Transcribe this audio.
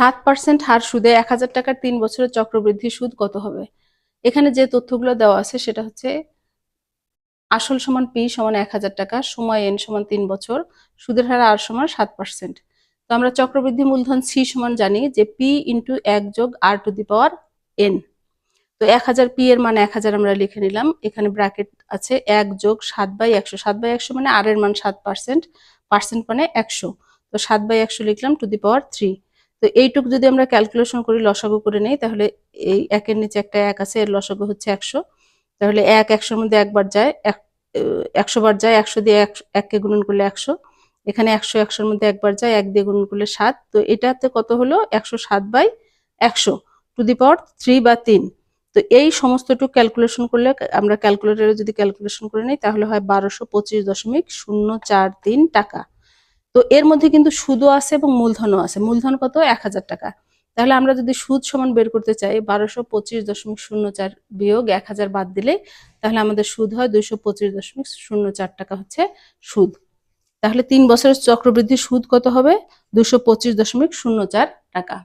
সাত পার্সেন্ট হার সুদে এক হাজার টাকার তিন বছরের চক্রবৃদ্ধি সুদ কত হবে? এখানে যে তথ্যগুলো দেওয়া আছে সেটা হচ্ছে আসল সমান পি সমান এক হাজার টাকা, সময় এন সমান তিন বছর, সুদের হার আর সমান সাত পার্সেন্ট তো আমরা চক্রবৃদ্ধি মূলধন সি সমান জানি যে পি ইন্টু এক যোগ আর টু দি পাওয়ার এন। তো এক হাজার পি এর মানে এক হাজার আমরা লিখে নিলাম, এখানে ব্র্যাকেট আছে এক যোগ সাত বাই একশো, সাত বাই একশো মানে আর এর মান সাত পার্সেন্ট পার্সেন্ট মানে একশো। তো সাত বাই একশো লিখলাম টু দি পাওয়ার থ্রি। তো এইটুকু যদি আমরা ক্যালকুলেশন করি, লসাগু করে নেই, তাহলে এই একের নিচে একটা এক আছে, এর লসাগু হচ্ছে একশো। তাহলে এক একশোর মধ্যে একবার যায়, এক একশো বার যায়, একশো দিয়ে এককে গুণন করলে একশো। এখানে একশো একশোর মধ্যে একবার যায়, এক দিয়ে গুণন করলে সাত। তো এটাতে কত হলো? একশো সাত বাই একশো টু দি পাওয়ার থ্রি বা তিন। তো এই সমস্তটুকু ক্যালকুলেশন করলে, আমরা ক্যালকুলেটরে যদি ক্যালকুলেশন করে নিই, তাহলে হয় বারোশো পঁচিশ দশমিক শূন্য চার তিন টাকা। তো এর মধ্যে কিন্তু সুদও আছে এবং মূলধনও আছে। মূলধন কত? এক হাজার টাকা। তাহলে আমরা যদি সুদ সমান বের করতে চাই, বারোশো পঁচিশ দশমিক শূন্য চার বিয়োগ এক হাজার বাদ দিলে, তাহলে আমাদের সুদ হয় দুইশো পঁচিশ দশমিক শূন্য চার টাকা হচ্ছে সুদ। তাহলে তিন বছরের চক্রবৃদ্ধি সুদ কত হবে? দুশো পঁচিশ দশমিক শূন্য চার টাকা।